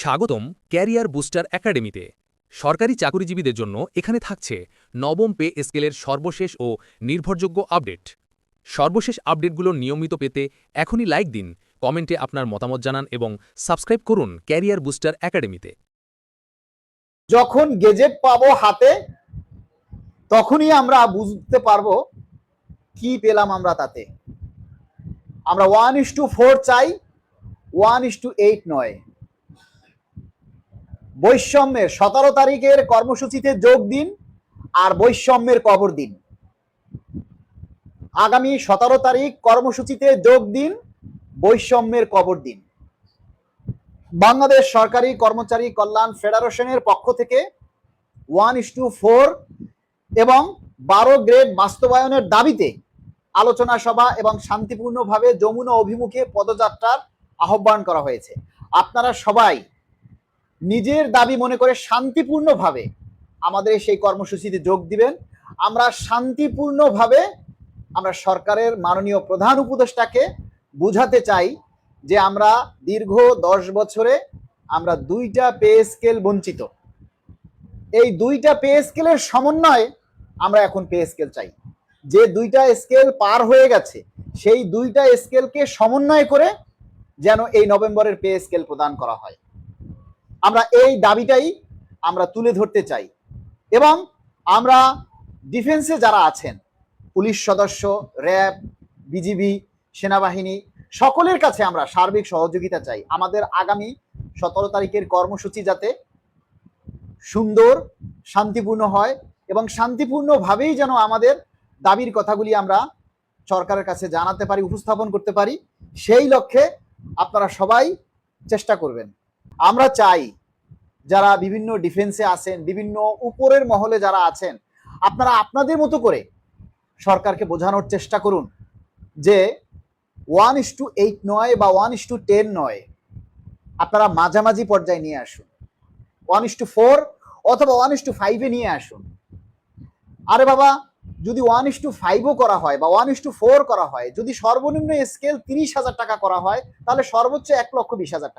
স্বাগতম career booster একাডেমিতে। সরকারি চাকরিজীবীদের জন্য এখানে থাকছে নবম পে স্কেলের সর্বশেষ ও নির্ভরযোগ্য আপডেট। সর্বশেষ আপডেটগুলো নিয়মিত পেতে এখনই লাইক দিন, কমেন্টে আপনার মতামত জানান এবং সাবস্ক্রাইব করুন ক্যারিয়ার বুস্টার একাডেমিতে। যখন গেজেট পাবো হাতে, তখনই আমরা বুঝতে পারব কি পেলাম আমরা তাতে। আমরা ওয়ান ইস টু ফোর চাই ওয়ান ইস টু এইট নয়। বৈষম্যের সতেরো তারিখের কর্মসূচিতে যোগ দিন আর বৈষম্যের কবর দিন। আগামী সতেরো তারিখ কর্মসূচিতে যোগ দিন, বৈষম্যের কবর দিন। বাংলাদেশ সরকারি কর্মচারী কল্যাণ ফেডারেশনের পক্ষ থেকে ওয়ান ইস টু ফোর এবং বারো গ্রেড বাস্তবায়নের দাবিতে আলোচনা সভা এবং শান্তিপূর্ণভাবে যমুনা অভিমুখে পদযাত্রার আহ্বান করা হয়েছে। আপনারা সবাই নিজের দাবি মনে করে শান্তিপূর্ণভাবে আমাদের সেই কর্মসূচিতে যোগ দিবেন। আমরা শান্তিপূর্ণভাবে আমরা সরকারের মাননীয় প্রধান উপদেষ্টাকে বুঝাতে চাই যে আমরা দীর্ঘ দশ বছরে আমরা দুইটা পে স্কেল বঞ্চিত। এই দুইটা পে স্কেলের সমন্বয়ে আমরা এখন পে স্কেল চাই। যে দুইটা স্কেল পার হয়ে গেছে, সেই দুইটা স্কেলকে সমন্বয় করে যেন এই নভেম্বরের পে স্কেল প্রদান করা হয়। আমরা এই দাবিটাই আমরা তুলে ধরতে চাই। এবং আমরা ডিফেন্সে যারা আছেন, পুলিশ সদস্য, র্যাব বিজিবি সেনাবাহিনী, সকলের কাছে আমরা সার্বিক সহযোগিতা চাই। আমাদের আগামী সতেরো তারিখের কর্মসূচি যাতে সুন্দর, শান্তিপূর্ণ হয় এবং শান্তিপূর্ণভাবেই যেন আমাদের দাবির কথাগুলি আমরা সরকারের কাছে জানাতে পারি, উপস্থাপন করতে পারি, সেই লক্ষ্যে আপনারা সবাই চেষ্টা করবেন। আমরা চাই যারা বিভিন্ন ডিফেন্সে আছেন, বিভিন্ন উপরের মহলে যারা আছেন, আপনারা আপনাদের মতো করে সরকারকে বোঝানোর চেষ্টা করুন যে ওয়ান ইস টু এইট নয় বা ওয়ান ইস টু টেন নয়, আপনারা মাঝামাঝি পর্যায়ে নিয়ে আসুন। ওয়ান ইস টু ফোর অথবা ওয়ান ইস টু ফাইভে নিয়ে আসুন। আরে বাবা, যদি ওয়ান ইস টু ফাইভও করা হয় বা ওয়ান ইস টু ফোর করা হয়, যদি সর্বনিম্ন স্কেল তিরিশ হাজার টাকা করা হয়, তাহলে সর্বোচ্চ এক লক্ষ বিশ হাজার টাকা।